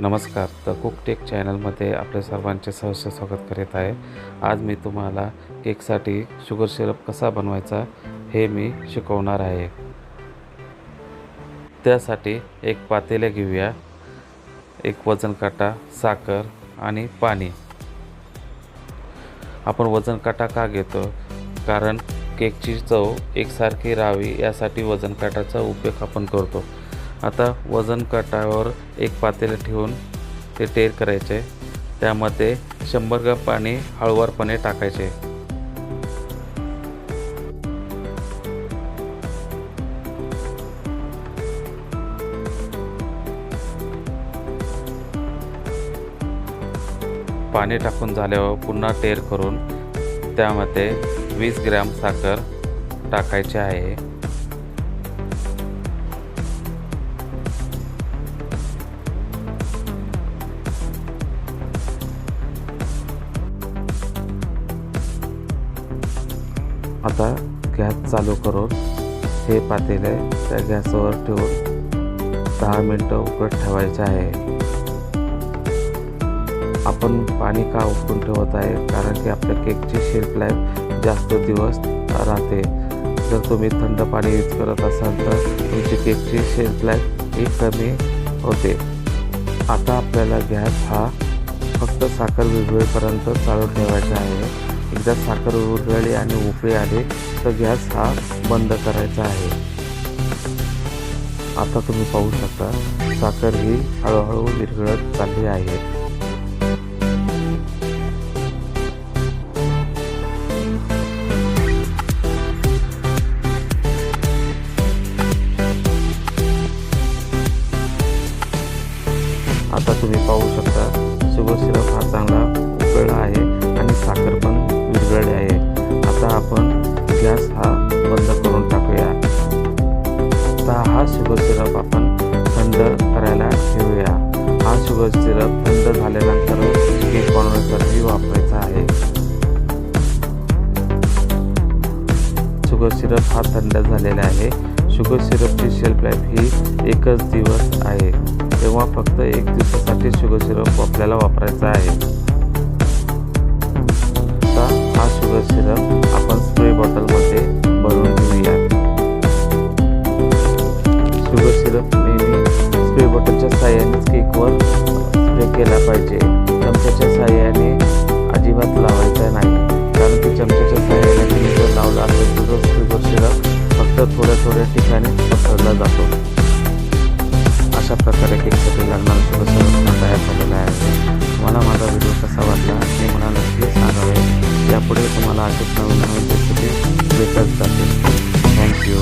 नमस्कार. द कुकटेक चॅनलमध्ये आपल्या सर्वांचे सहर्ष स्वागत करीत आहे. आज मी तुम्हाला केकसाठी शुगर सिरप कसा बनवायचा हे मी शिकवणार आहे. त्यासाठी एक पातेले घेऊया. एक वजन काटा साखर आणि पाणी. आपण वजन काटा का घेतो? कारण केकची चव एकसारखी राहावी यासाठी वजन काटाचा उपयोग आपण करतो. आता वजन काटावर एक पातेले ठेवून ते टेर करायचे. त्यामध्ये शंभर ग्राम पाणी हळूवारपणे टाकायचे. पाणी टाकून झाल्यावर पुन्हा टेर करून त्यामध्ये वीस ग्रॅम साखर टाकायची आहे. आता गॅस चालू करून हे पातेले त्या गॅसवर ठेवून दहा मिनटं उकळत ठेवायचे आहे. आपण पाणी का उकळून ठेवत आहे? कारण की आपल्या केकची शेल्फ लाईफ जास्त दिवस राहते. जर तुम्ही थंड पाणी यूज करत असाल तर तुमची केकची शेल्फ लाईफ ही कमी होते. आता आपल्याला गॅस हा फक्त साखर विरघळेपर्यंत चालू ठेवायचा आहे. एकदा साखर विरघळली आणि उकळी आले तर गॅस हा बंद करायचा आहे. आता तुम्ही पाहू शकता साखर ही हळूहळू विरघळत चालली आहे. आता तुम्ही पाहू शकता शुगर सिरप हा चांगला उकळला आहे आणि साखर पण विरघळली आहे. आता आपण गॅस हा बंद करून टाकूया. आता हा शुगर सिरप आपण थंड करायला ठेवूया. हा शुगर सिरप थंड झाल्यानंतर केक बनवण्यासाठी वापरायचा आहे. शुगर सिरप हा थंड झालेला आहे. शुगर सिरपची शेल्फ लाईफ ही एकच दिवस आहे. तेव्हा फक्त एक दिवसासाठी शुगर सिरप आपल्याला वापरायचा आहे. शुगर सिरप आपण स्प्रे बॉटलमध्ये भरून घेऊया. शुगर सिरप नेहमी स्प्रे बॉटलच्या साह्यानेच केकवर स्प्रे केला पाहिजे. चमच्याच्या साह्याने अजिबात लावायचा नाही. कारण की चमच्याच्या साह्याने तुम्ही जर लावला असेल तर तो शुगर सिरप फक्त थोड्या थोड्या ठिकाणी पसरला जातो. अशा प्रकारे केकसाठी लागणार చాలా ఆకర్షణ ఉన్న చెప్పి రిజల్ట్స్ అండి థ్యాంక్ యూ